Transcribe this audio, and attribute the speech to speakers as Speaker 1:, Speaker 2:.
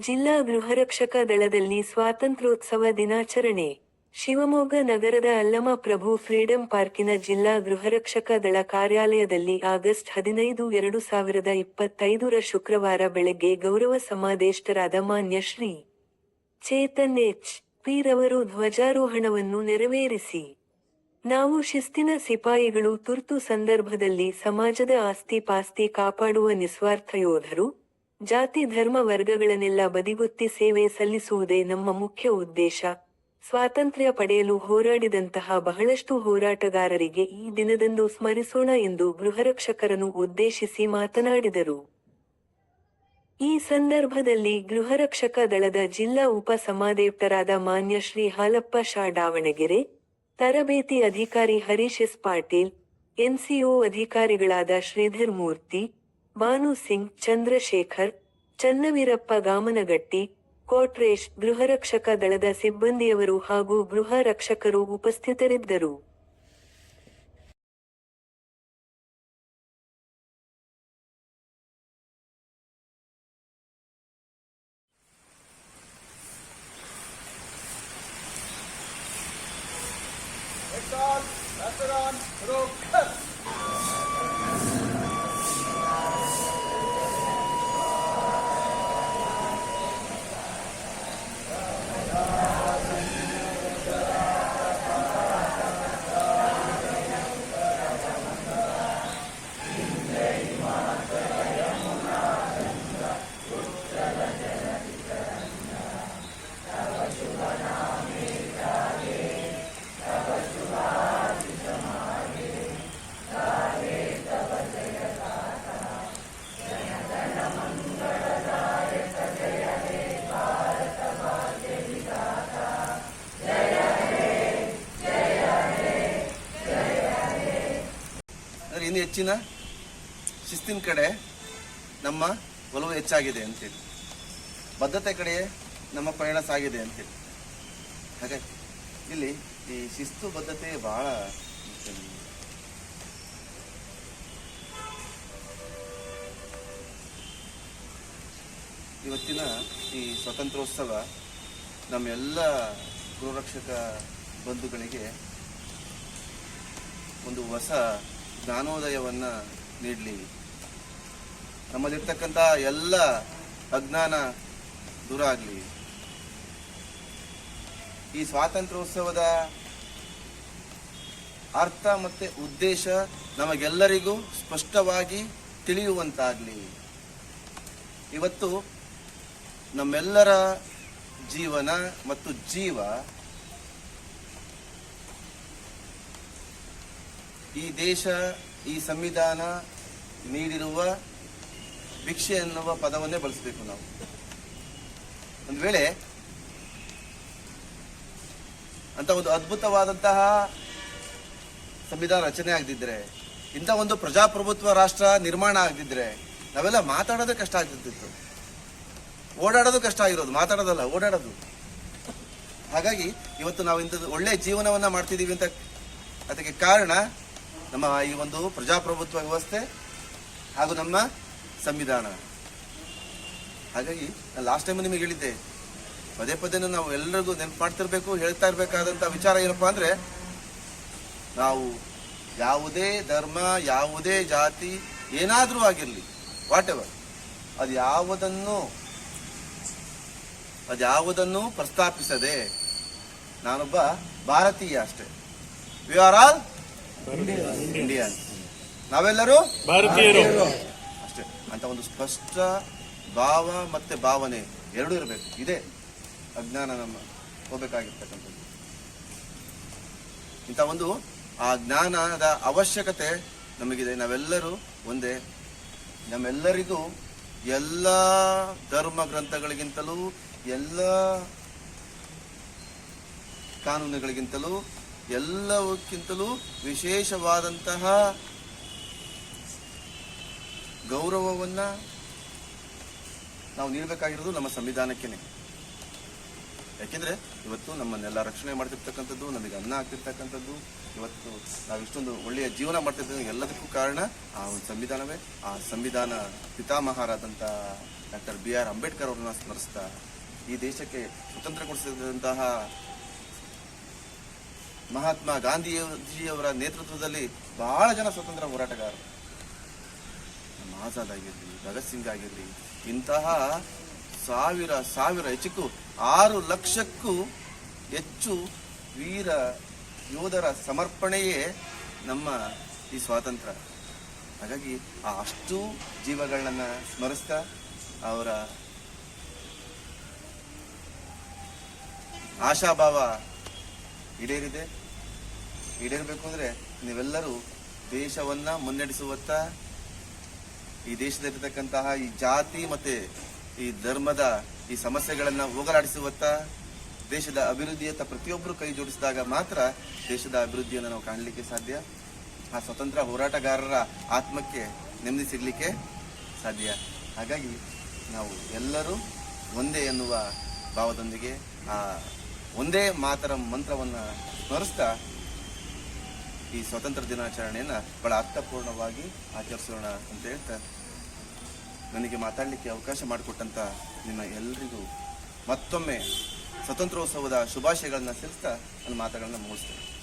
Speaker 1: ಜಿಲ್ಲಾ ಗೃಹರಕ್ಷಕ ದಳದಲ್ಲಿ ಸ್ವಾತಂತ್ರ್ಯೋತ್ಸವ ದಿನಾಚರಣೆ. ಶಿವಮೊಗ್ಗ ನಗರದ ಅಲ್ಲಮ ಪ್ರಭು ಫ್ರೀಡಂ ಪಾರ್ಕಿನ ಜಿಲ್ಲಾ ಗೃಹರಕ್ಷಕ ದಳ ಕಾರ್ಯಾಲಯದಲ್ಲಿ ಆಗಸ್ಟ್ ಹದಿನೈದು ಎರಡು ಸಾವಿರದ ಇಪ್ಪತ್ತೈದರ ಶುಕ್ರವಾರ ಬೆಳಗ್ಗೆ ಗೌರವ ಸಮಾದೇಷ್ಟರಾದ ಮಾನ್ಯ ಶ್ರೀ ಚೇತನ್ ಎಚ್. ಪಿ ರವರು ಧ್ವಜಾರೋಹಣವನ್ನು ನೆರವೇರಿಸಿ. ನಾವು ಶಿಸ್ತಿನ ಸಿಪಾಯಿಗಳು ತುರ್ತು ಸಂದರ್ಭದಲ್ಲಿ ಸಮಾಜದ ಆಸ್ತಿ ಪಾಸ್ತಿ ಕಾಪಾಡುವ ನಿಸ್ವಾರ್ಥ ಯೋಧರು. ಜಾತಿ ಧರ್ಮ ವರ್ಗಗಳನ್ನೆಲ್ಲ ಬದಿಗೊತ್ತಿ ಸೇವೆ ಸಲ್ಲಿಸುವುದೇ ನಮ್ಮ ಮುಖ್ಯ ಉದ್ದೇಶ. ಸ್ವಾತಂತ್ರ್ಯ ಪಡೆಯಲು ಹೋರಾಡಿದಂತಹ ಬಹಳಷ್ಟು ಹೋರಾಟಗಾರರಿಗೆ ಈ ದಿನದಂದು ಸ್ಮರಿಸೋಣ ಎಂದು ಗೃಹರಕ್ಷಕರನ್ನು ಉದ್ದೇಶಿಸಿ ಮಾತನಾಡಿದರು. ಈ ಸಂದರ್ಭದಲ್ಲಿ ಗೃಹರಕ್ಷಕ ದಳದ ಜಿಲ್ಲಾ ಉಪ ಸಮಾದೇಪ್ತರಾದ ಮಾನ್ಯ ಶ್ರೀ ಹಾಲಪ್ಪ ಶಾ ದಾವಣಗೆರೆ, ತರಬೇತಿ ಅಧಿಕಾರಿ ಹರೀಶ್ ಎಸ್ ಪಾಟೀಲ್, ಎನ್ಸಿಒ ಅಧಿಕಾರಿಗಳಾದ ಶ್ರೀಧರ್ ಮೂರ್ತಿ ಭಾನು ಸಿಂಗ್ ಚಂದ್ರಶೇಖರ್ ಚನ್ನವೀರಪ್ಪ ಗಾಮನಗಟ್ಟಿ ಕೋಟ್ರೇಶ್ ಗೃಹರಕ್ಷಕ ದಳದ ಸಿಬ್ಬಂದಿಯವರು ಹಾಗೂ ಗೃಹ ರಕ್ಷಕರು ಉಪಸ್ಥಿತರಿದ್ದರು.
Speaker 2: Headshot,
Speaker 3: ಹೆಚ್ಚಿನ ಶಿಸ್ತಿನ ಕಡೆ ನಮ್ಮ ಒಲವು ಹೆಚ್ಚಾಗಿದೆ ಅಂತೇಳಿ. ಬದ್ಧತೆ ಕಡೆ ನಮ್ಮ ಪಯಣ ಸಾಗಿದೆ ಅಂತೇಳಿ. ಹಾಗಾಗಿ ಇಲ್ಲಿ ಈ ಶಿಸ್ತು ಬದ್ಧತೆ ಬಹಳ ಇವತ್ತಿನ ಈ ಸ್ವಾತಂತ್ರ್ಯೋತ್ಸವ ನಮ್ಮೆಲ್ಲ ಗೃಹರಕ್ಷಕ ಬಂಧುಗಳಿಗೆ ಒಂದು ಹೊಸ ಜ್ಞಾನೋದಯವನ್ನ ನೀಡಲಿ. ನಮ್ಮಲ್ಲಿರ್ತಕ್ಕಂಥ ಎಲ್ಲ ಅಜ್ಞಾನ ದೂರ ಆಗಲಿ. ಈ ಸ್ವಾತಂತ್ರ್ಯೋತ್ಸವದ ಅರ್ಥ ಮತ್ತೆ ಉದ್ದೇಶ ನಮಗೆಲ್ಲರಿಗೂ ಸ್ಪಷ್ಟವಾಗಿ ತಿಳಿಯುವಂತಾಗಲಿ. ಇವತ್ತು ನಮ್ಮೆಲ್ಲರ ಜೀವನ ಮತ್ತು ಜೀವ ಈ ದೇಶ, ಈ ಸಂವಿಧಾನ ನೀಡಿರುವ ಭಿಕ್ಷೆ ಎನ್ನುವ ಪದವನ್ನೇ ಬಳಸಬೇಕು ನಾವು. ಒಂದು ವೇಳೆ ಅಂತ ಒಂದು ಅದ್ಭುತವಾದಂತಹ ಸಂವಿಧಾನ ರಚನೆ ಆಗದಿದ್ರೆ, ಇಂಥ ಒಂದು ಪ್ರಜಾಪ್ರಭುತ್ವ ರಾಷ್ಟ್ರ ನಿರ್ಮಾಣ ಆಗದಿದ್ರೆ ನಾವೆಲ್ಲ ಮಾತಾಡೋದೇ ಕಷ್ಟ ಆಗ್ತಿತ್ತು. ಓಡಾಡೋದು ಕಷ್ಟ ಆಗಿರೋದು, ಮಾತಾಡೋದಲ್ಲ, ಓಡಾಡೋದು. ಹಾಗಾಗಿ ಇವತ್ತು ನಾವು ಇಂಥದ್ದು ಒಳ್ಳೆ ಜೀವನವನ್ನ ಮಾಡ್ತಿದ್ದೀವಿ ಅಂತ ಅದಕ್ಕೆ ಕಾರಣ ನಮ್ಮ ಈ ಒಂದು ಪ್ರಜಾಪ್ರಭುತ್ವ ವ್ಯವಸ್ಥೆ ಹಾಗೂ ನಮ್ಮ ಸಂವಿಧಾನ. ಹಾಗಾಗಿ ನಾನು ಲಾಸ್ಟ್ ಟೈಮ್ ನಿಮಗೆ ಹೇಳಿದ್ದೆ, ಪದೇ ಪದೇ ನಾವು ಎಲ್ಲರಿಗೂ ನೆನಪು ಮಾಡ್ತಿರ್ಬೇಕು, ಹೇಳ್ತಾ ಇರಬೇಕಾದಂಥ ವಿಚಾರ ಏನಪ್ಪಾ ಅಂದ್ರೆ, ನಾವು ಯಾವುದೇ ಧರ್ಮ, ಯಾವುದೇ ಜಾತಿ ಏನಾದರೂ ಆಗಿರಲಿ ವಾಟ್ ಎವರ್ ಅದು ಯಾವುದನ್ನು ಅದು ಯಾವುದನ್ನು ಪ್ರಸ್ತಾಪಿಸದೆ, ನಾನೊಬ್ಬ ಭಾರತೀಯ ಅಷ್ಟೇ. We are all Indian. ನಾವೆಲ್ಲರೂ
Speaker 4: ಭಾರತೀಯರು.
Speaker 3: ಅಷ್ಟೇ. ಅಂತ ಒಂದು ಸ್ಪಷ್ಟ ಭಾವ ಮತ್ತೆ ಭಾವನೆ ಎರಡು ಇರಬೇಕು. ಇದೆ. ಅಜ್ಞಾನ ನಮ್ಮ ಹೋಗ್ಬೇಕಾಗಿರ್ತಕ್ಕಂಥದ್ದು. ಇಂಥ ಒಂದು ಆ ಜ್ಞಾನದ ಅವಶ್ಯಕತೆ ನಮಗಿದೆ. ನಾವೆಲ್ಲರೂ ಒಂದೇ. ನಮ್ಮೆಲ್ಲರಿಗೂ ಎಲ್ಲ ಧರ್ಮ ಗ್ರಂಥಗಳಿಗಿಂತಲೂ ಎಲ್ಲ ಕಾನೂನುಗಳಿಗಿಂತಲೂ ಎಲ್ಲವಕ್ಕಿಂತಲೂ ವಿಶೇಷವಾದಂತಹ ಗೌರವವನ್ನ ನಾವು ನೀಡಬೇಕಾಗಿರೋದು ನಮ್ಮ ಸಂವಿಧಾನಕ್ಕೇನೆ. ಯಾಕೆಂದರೆ ಇವತ್ತು ನಮ್ಮನ್ನೆಲ್ಲ ರಕ್ಷಣೆ ಮಾಡ್ತಿರ್ತಕ್ಕಂಥದ್ದು, ನಮಗೆ ಅನ್ನ ಆಗ್ತಿರ್ತಕ್ಕಂಥದ್ದು, ಇವತ್ತು ನಾವು ಇಷ್ಟೊಂದು ಒಳ್ಳೆಯ ಜೀವನ ಮಾಡ್ತಿರ್ತಕ್ಕಂಥ ಎಲ್ಲದಕ್ಕೂ ಕಾರಣ ಆ ಒಂದು ಸಂವಿಧಾನವೇ. ಆ ಸಂವಿಧಾನ ಪಿತಾಮಹಾರಾದಂಥ ಡಾಕ್ಟರ್ ಬಿ ಆರ್ ಅಂಬೇಡ್ಕರ್ ಅವರನ್ನ ಸ್ಮರಿಸ್ತಾ ಈ ದೇಶಕ್ಕೆ ಸ್ವತಂತ್ರ ಕೊಡಿಸಿದಂತಹ ಮಹಾತ್ಮ ಗಾಂಧೀಜಿಯವರ ನೇತೃತ್ವದಲ್ಲಿ ಬಹಳ ಜನ ಸ್ವತಂತ್ರ ಹೋರಾಟಗಾರರು ನಮ್ಮ ಆಜಾದ್ ಆಗಿರಲಿ, ಭಗತ್ ಸಿಂಗ್ ಆಗಿರಲಿ, ಇಂತಹ ಸಾವಿರ ಸಾವಿರ, ಹೆಚ್ಚಕ್ಕೂ ಆರು ಲಕ್ಷಕ್ಕೂ ಹೆಚ್ಚು ವೀರ ಯೋಧರ ಸಮರ್ಪಣೆಯೇ ನಮ್ಮ ಈ ಸ್ವಾತಂತ್ರ್ಯ. ಹಾಗಾಗಿ ಆ ಅಷ್ಟು ಜೀವಗಳನ್ನ ಸ್ಮರಿಸ್ತಾ ಅವರ ಆಶಾಭಾವ ಈಡೇರಿದೆ. ಈಡೇರಬೇಕು ಅಂದ್ರೆ ನೀವೆಲ್ಲರೂ ದೇಶವನ್ನ ಮುನ್ನಡೆಸುವತ್ತ, ಈ ದೇಶದಲ್ಲಿರ್ತಕ್ಕಂತಹ ಈ ಜಾತಿ ಮತ್ತೆ ಈ ಧರ್ಮದ ಈ ಸಮಸ್ಯೆಗಳನ್ನು ಹೋಗಲಾಡಿಸುವತ್ತ, ದೇಶದ ಅಭಿವೃದ್ಧಿಯತ್ತ ಪ್ರತಿಯೊಬ್ಬರು ಕೈ ಜೋಡಿಸಿದಾಗ ಮಾತ್ರ ದೇಶದ ಅಭಿವೃದ್ಧಿಯನ್ನು ನಾವು ಕಾಣಲಿಕ್ಕೆ ಸಾಧ್ಯ. ಆ ಸ್ವತಂತ್ರ ಹೋರಾಟಗಾರರ ಆತ್ಮಕ್ಕೆ ನೆಮ್ಮದಿ ಸಿಗಲಿಕ್ಕೆ ಸಾಧ್ಯ. ಹಾಗಾಗಿ ನಾವು ಎಲ್ಲರೂ ಒಂದೇ ಎನ್ನುವ ಭಾವದೊಂದಿಗೆ ಆ ಒಂದೇ ಮಾತರ ಮಂತ್ರವನ್ನು ಸ್ಮರಿಸ್ತಾ ಈ ಸ್ವಾತಂತ್ರ್ಯ ದಿನಾಚರಣೆಯನ್ನು ಬಹಳ ಅರ್ಥಪೂರ್ಣವಾಗಿ ಆಚರಿಸೋಣ ಅಂತ ಹೇಳ್ತಾ ನನಗೆ ಮಾತಾಡಲಿಕ್ಕೆ ಅವಕಾಶ ಮಾಡಿಕೊಟ್ಟಂತ ನಿಮ್ಮ ಎಲ್ಲರಿಗೂ ಮತ್ತೊಮ್ಮೆ ಸ್ವತಂತ್ರೋತ್ಸವದ ಶುಭಾಶಯಗಳನ್ನ ತಿಳಿಸ್ತಾ ನನ್ನ ಮಾತುಗಳನ್ನು ಮುಗಿಸ್ತೇನೆ.